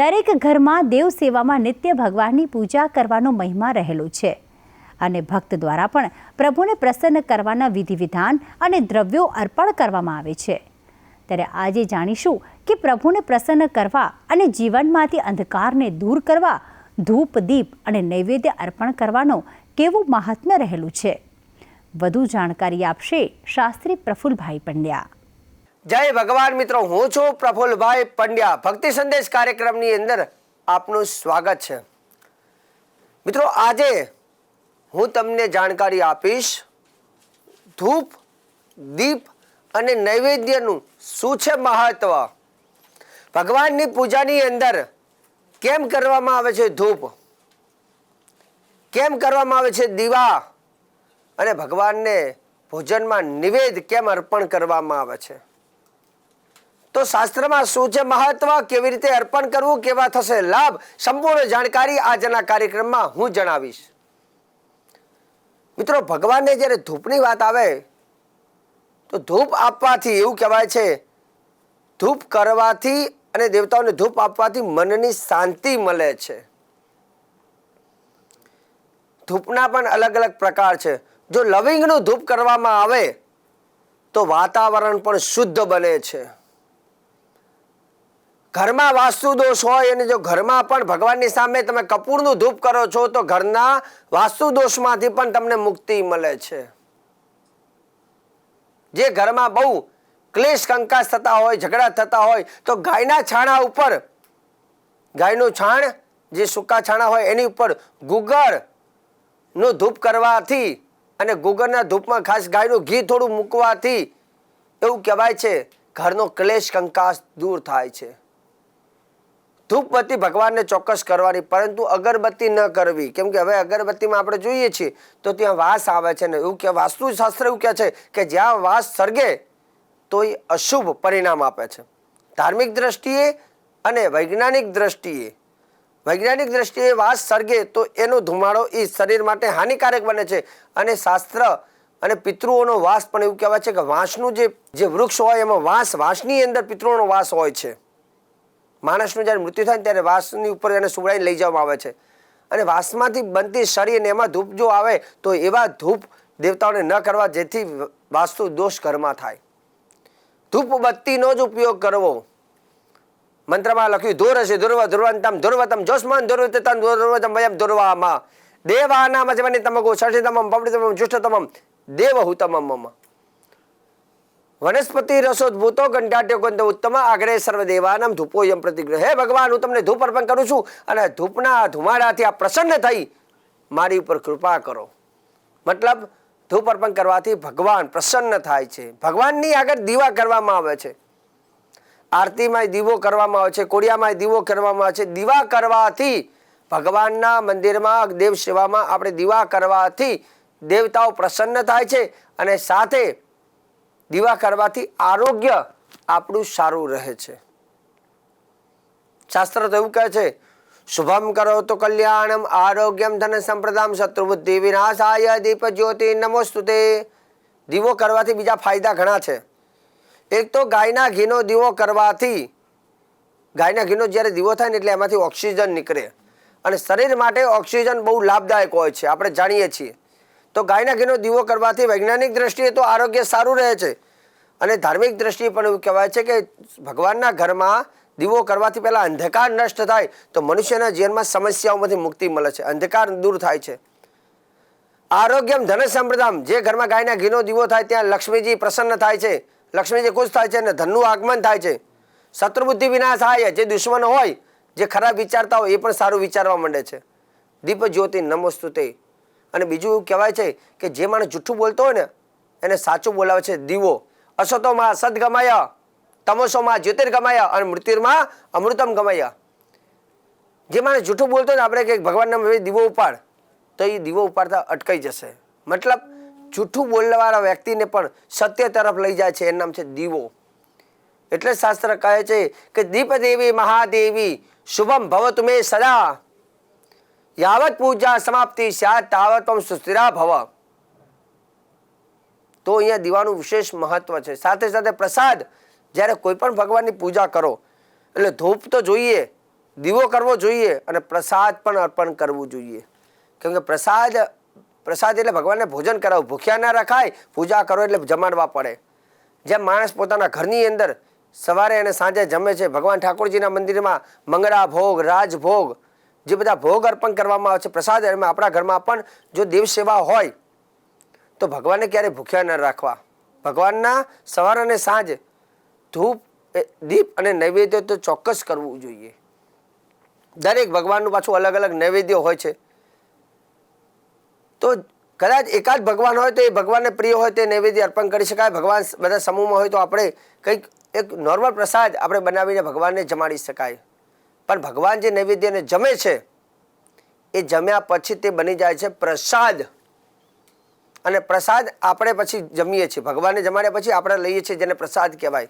દરેક ઘરમાં દેવ સેવામાં નિત્ય ભગવાનની પૂજા કરવાનો મહિમા રહેલો છે. અને ભક્ત દ્વારા પણ પ્રભુને પ્રસન્ન કરવાના વિધિ વિધાન અને દ્રવ્યો અર્પણ કરવામાં આવે છે. ત્યારે આજે જાણીશું કે પ્રભુને પ્રસન્ન કરવા અને જીવનમાંથી અંધકારને દૂર કરવા, ધૂપ, દીપ અને નૈવેદ્ય અર્પણ કરવાનો કેવું મહાત્મ્ય રહેલું છે. વધુ જાણકારી આપશે શાસ્ત્રી પ્રફુલભાઈ પંડ્યા. જય ભગવાન મિત્રો, હું છું પ્રફુલભાઈ પંડ્યા. ભક્તિ સંદેશ કાર્યક્રમની અંદર આપનું સ્વાગત છે. મિત્રો, આજે હું તમને જાણકારી આપીશ ધૂપ, દીપ અને નૈવેદ્યનું શું છે મહત્વ? ભગવાનની પૂજાની અંદર કેમ કરવામાં આવે છે ધૂપ? કેમ કરવામાં આવે છે દીવા? અને ભગવાનને ભોજનમાં નિવેદ કેમ અર્પણ કરવામાં આવે છે? તો શાસ્ત્રમાં શું છે? મહત્વ કેવી રીતે અર્પણ કરવું? કેવા થશે લાભ? સંપૂર્ણ જાણકારી આજના કાર્યક્રમમાં હું જણાવીશ. મિત્રો, ભગવાનને જ્યારે ધૂપની વાત આવે, તો ધૂપ આપવાથી એવું કહેવાય છે, ધૂપ કરવાથી અને દેવતાઓને ધૂપ આપવાથી મનની શાંતિ મળે છે. ધૂપના પણ અલગ અલગ પ્રકાર છે. જો લવિંગનું ધૂપ કરવામાં આવે, તો વાતાવરણ પણ શુદ્ધ બને છે. ઘરમાં વાસ્તુ દોષ હોય અને જો ઘરમાં પણ ભગવાનની સામે તમે કપૂરનું ધૂપ કરો છો, તો ઘરના વાસ્તુ દોષમાંથી પણ તમને મુક્તિ મળે છે. જે ઘરમાં બહુ ક્લેશ કંકાસ થતા હોય, ઝઘડા થતા હોય, તો ગાયના છાણા ઉપર, ગાયનું છાણ, જે સૂકા છાણા હોય, એની ઉપર ગુગરનું ધૂપ કરવાથી અને ગુગળના ધૂપમાં ખાસ ગાયનું ઘી થોડું મૂકવાથી એવું કહેવાય છે, ઘરનો ક્લેશ કંકાસ દૂર થાય છે. ધૂપબત્તી ભગવાનને ચોક્કસ કરવાની, પરંતુ અગરબત્તી ન કરવી. કેમ કે હવે અગરબત્તીમાં આપણે જોઈએ છીએ, તો ત્યાં વાસ આવે છે ને એવું કે વાસ્તુશાસ્ત્ર એવું કહે છે કે જ્યાં વાસ સર્ગે તો એ અશુભ પરિણામ આપે છે. ધાર્મિક દ્રષ્ટિએ અને વૈજ્ઞાનિક દ્રષ્ટિએ વૈજ્ઞાનિક દ્રષ્ટિએ વાસ સર્ગે તો એનો ધુમાડો એ શરીર માટે હાનિકારક બને છે. અને શાસ્ત્ર અને પિતૃઓનો વાસ પણ એવું કહેવાય છે કે વાંસનું જે જે વૃક્ષ હોય એમાં વાંસ, વાંસની અંદર પિતૃઓનો વાસ હોય છે. માણસનું જ્યારે મૃત્યુ થાય ત્યારે વાસની ઉપર એને સુવડાઈને લઈ જવામાં આવે છે. અને વાસમાંથી બનતી સળી અને એમાં ધૂપ જો આવે, તો એવા ધૂપ દેવતાઓને ન કરવા જેથી વાસ્તુ દોષ ઘરમાં થાય. ધૂપ બત્તીનો જ ઉપયોગ કરવો. મંત્રમાં લખ્યું, ધોર હશે, ધુર્વ ધ્રુવંતમ ધુર્વતમ જોસ્માન ધુર્વતમ ધુર્વતમ વયમ ધુર્વામાં. દેવાનામ જવાની તમગો ષષ્ઠતમમ પવડિતમમ જુષ્ઠતમમ દેવહુતમમ વનસ્પતિ રસોદભૂતો કંટાટ્યો ગંધ ઉત્તમ આગ્રે સર્વ દેવાનમ ધૂપોયમ પ્રતિગ્રહ. હે ભગવાન, હું તમને ધૂપ અર્પણ કરું છું અને ધૂપના ધુમાડાથી આ પ્રસન્ન થઈ મારી ઉપર કૃપા કરો. મતલબ, ધૂપ અર્પણ કરવાથી ભગવાન પ્રસન્ન થાય છે. ભગવાનની આગળ દીવા કરવામાં આવે છે. આરતીમાં દીવો કરવામાં આવે છે કોડિયામાં દીવો કરવામાં આવે છે. દીવા કરવાથી ભગવાનના મંદિરમાં દેવ સેવામાં આપણે દીવા કરવાથી દેવતાઓ પ્રસન્ન થાય છે અને સાથે દીવા કરવાથી આરોગ્ય આપણું સારું રહે છે. શાસ્ત્ર તો એવું કહે છે, શુભમ કરો તો કલ્યાણમ આરોગ્યમ ધન સંપ્રદામ શત્રુબુદ્ધિ વિનાશાય દીપ જ્યોતિ નમોસ્તુતે. દીવો કરવાથી બીજા ફાયદા ઘણા છે. એક તો ગાયના ઘીનો દીવો કરવાથી, ગાયના ઘીનો જ્યારે દીવો થાય ને એટલે એમાંથી ઓક્સિજન નીકળે. અને શરીર માટે ઓક્સિજન બહુ લાભદાયક હોય છે, આપણે જાણીએ છીએ. તો ગાયના ઘીનો દીવો કરવાથી વૈજ્ઞાનિક દ્રષ્ટિએ તો આરોગ્ય સારું રહે છે. અને ધાર્મિક દ્રષ્ટિએ પણ એવું કહેવાય છે કે ભગવાનના ઘરમાં દીવો કરવાથી પહેલાં અંધકાર નષ્ટ થાય તો મનુષ્યના જીવનમાં સમસ્યાઓમાંથી મુક્તિ મળે છે. અંધકાર દૂર થાય છે. આરોગ્યમ ધન સંપ્રદામ, જે ઘરમાં ગાયના ઘીનો દીવો થાય ત્યાં લક્ષ્મીજી પ્રસન્ન થાય છે. લક્ષ્મીજી ખુશ થાય છે અને ધનનું આગમન થાય છે. શત્રુબુદ્ધિ વિનાશ થાય જે દુશ્મનો હોય, જે ખરાબ વિચારતા હોય, એ પણ સારું વિચારવા માંડે છે. દીપ જ્યોતિ નમોસ્તુતે. અને બીજું એવું કહેવાય છે કે જે માણસ જૂઠું બોલતો હોય ને, એને સાચું બોલાવે છે દીવો. અસતોમાં સદ ગમાયા તમસોમાં જ્યોતિર્ગમાયા અને મૃત્યુમાં અમૃતમ ગમાયા. જે માણસ જૂઠું બોલતો ને, આપણે કે ભગવાનના દીવો ઉપાડ, તો એ દીવો ઉપાડતા અટકાઈ જશે. મતલબ જૂઠું બોલવાવાળા વ્યક્તિને પણ સત્ય તરફ લઈ જાય છે, એનું નામ છે દીવો. એટલે શાસ્ત્ર કહે છે કે દીપદેવી મહાદેવી, શુભમ ભવ તુમે સદા. યાવત પૂજા સમાપ્તિ સ્યાત તાવત સુસ્થિરા ભવ. તો અહીંયા દીવાનું વિશેષ મહત્વ છે. સાથે સાથે પ્રસાદ, જ્યારે કોઈ પણ ભગવાનની પૂજા કરો, એટલે ધૂપ તો જોઈએ, દીવો કરવો જોઈએ અને પ્રસાદ પણ અર્પણ કરવું જોઈએ. કેમ કે પ્રસાદ પ્રસાદ એટલે ભગવાનને ભોજન કરાવવું. ભૂખ્યા ના રખાય, પૂજા કરો એટલે જમાડવા પડે. જેમ માણસ પોતાના ઘરની અંદર સવારે અને સાંજે જમે છે, ભગવાન ઠાકોરજીના મંદિરમાં મંગળા ભોગ રાજભોગ જે બધા ભોગ અર્પણ કરવામાં આવે છે, પ્રસાદ આપણા ઘરમાં પણ જો દેવ સેવા હોય, તો ભગવાનને ક્યારેય ભૂખ્યા ન રાખવા. ભગવાનના સવાર અને સાંજ ધૂપ દીપ અને નૈવેદ્ય તો ચોક્કસ કરવું જોઈએ. દરેક ભગવાનનું પાછું અલગ અલગ નૈવેદ્ય હોય છે. તો કદાચ એકાદ ભગવાન હોય તો એ ભગવાનને પ્રિય હોય તે નૈવેદ્ય અર્પણ કરી શકાય. ભગવાન બધા સમૂહમાં હોય તો આપણે કંઈક એક નોર્મલ પ્રસાદ આપણે બનાવીને ભગવાનને જમાડી શકાય. પણ ભગવાન જે નૈવેદ્યને જમે છે, એ જમ્યા પછી તે બની જાય છે પ્રસાદ. અને પ્રસાદ આપણે પછી જમીએ છીએ. ભગવાનને જમાડ્યા પછી આપણે લઈએ છીએ જેને પ્રસાદ કહેવાય.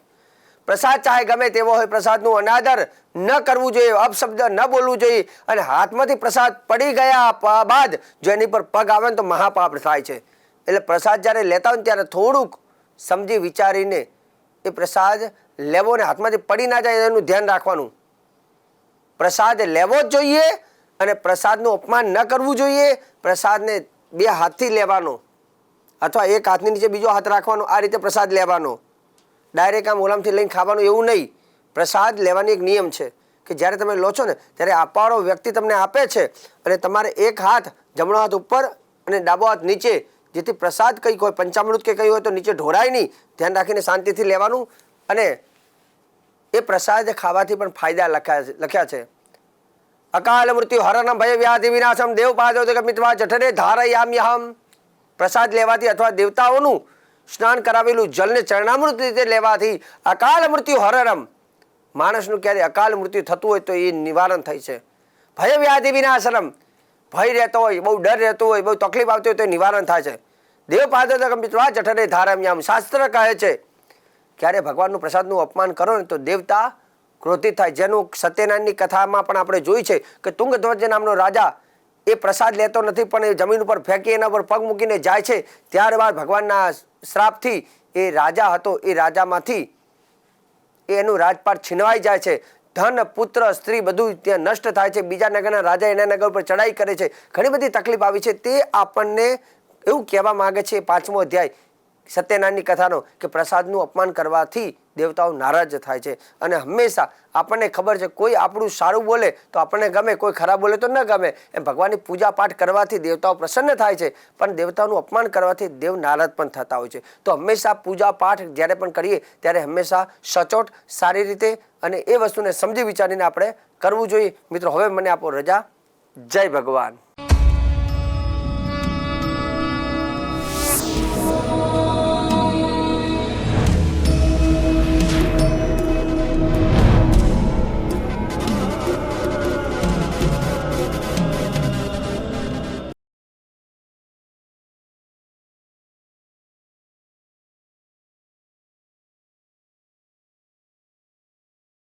પ્રસાદ ચાહે ગમે તેવો હોય, પ્રસાદનું અનાદર ન કરવું જોઈએ, અપશબ્દ ન બોલવું જોઈએ અને હાથમાંથી પ્રસાદ પડી ગયા બાદ જો એની પર પગ આવે ને તો મહાપાપ થાય છે. એટલે પ્રસાદ જ્યારે લેતા હોય ત્યારે થોડુંક સમજી વિચારીને એ પ્રસાદ લેવો ને હાથમાંથી પડી ના જાય એનું ધ્યાન રાખવાનું. પ્રસાદ લેવો જ જોઈએ અને પ્રસાદનું અપમાન ન કરવું જોઈએ. પ્રસાદને બે હાથથી લેવાનો અથવા એક હાથની નીચે બીજો હાથ રાખવાનો, આ રીતે પ્રસાદ લેવાનો. ડાયરેક્ટ આમ ઓલામથી લઈને ખાવાનું એવું નહીં. પ્રસાદ લેવાની એક નિયમ છે કે જ્યારે તમે લો છો ને, ત્યારે આપવાવાળો વ્યક્તિ તમને આપે છે અને તમારે એક હાથ જમણો હાથ ઉપર અને ડાબો હાથ નીચે, જેથી પ્રસાદ કંઈક હોય પંચામૃત કે કંઈ હોય તો નીચે ઢોળાય નહીં. ધ્યાન રાખીને શાંતિથી લેવાનું અને એ પ્રસાદ ખાવાથી પણ ફાયદા લખ્યા લખ્યા છે. અકાલ મૃત્યુ હરણ ભય વ્યાધિ વિનાશમ દેવ પાદો મિતવા જઠરે ધારયામ્યહમ. પ્રસાદ લેવાથી અથવા દેવતાઓનું સ્નાન કરાવેલું જલને ચરણામૃત રીતે લેવાથી અકાલ મૃત્યુ હરણમ. માણસનું ક્યારે અકાલ મૃત્યુ થતું હોય તો એ નિવારણ થાય છે. ભય વ્યાધિ વિનાશરમ. ભય રહેતો હોય, બહુ ડર રહેતો હોય, બહુ તકલીફ આવતી હોય તો નિવારણ થાય છે. દેવ પાદો મિતવા જઠરે ધારમ્યામ શાસ્ત્ર કહે છે ક્યારે ભગવાનનું પ્રસાદનું અપમાન કરો ને તો દેવતા ક્રોધિત થાય. જેનું સત્યનારાયણની કથામાં પણ આપણે જોયું છે કે તુંગધ્વજ નામનો રાજા એ પ્રસાદ લેતો નથી, પણ એ જમીન ઉપર ફેંકી એના પર પગ મૂકીને જાય છે. ત્યારબાદ ભગવાનના શ્રાપથી એ રાજા હતો, એ રાજામાંથી એનું રાજપાટ છીનવાઈ જાય છે. ધન, પુત્ર, સ્ત્રી બધું ત્યાં નષ્ટ થાય છે. બીજા નગરના રાજા એના નગર ઉપર ચડાઈ કરે છે. ઘણી બધી તકલીફ આવી છે. તે આપણને એવું કહેવા માંગે છે પાંચમો અધ્યાય. સત્યનારાયણની કથાનો કે પ્રસાદનું અપમાન કરવાથી દેવતાઓ નારાજ થાય છે. અને હંમેશા આપણને ખબર છે, કોઈ આપણું સારું બોલે તો આપણને ગમે, કોઈ ખરાબ બોલે તો ન ગમે. એમ ભગવાનની પૂજા પાઠ કરવાથી દેવતાઓ પ્રસન્ન થાય છે, પણ દેવતાઓનું અપમાન કરવાથી દેવ નારાજ પણ થતા હોય છે. તો હંમેશા પૂજા પાઠ જ્યારે પણ કરીએ, ત્યારે હંમેશા સચોટ, સારી રીતે અને એ વસ્તુને સમજી વિચારીને આપણે કરવું જોઈએ. મિત્રો, હવે મને આપો રજા. જય ભગવાન.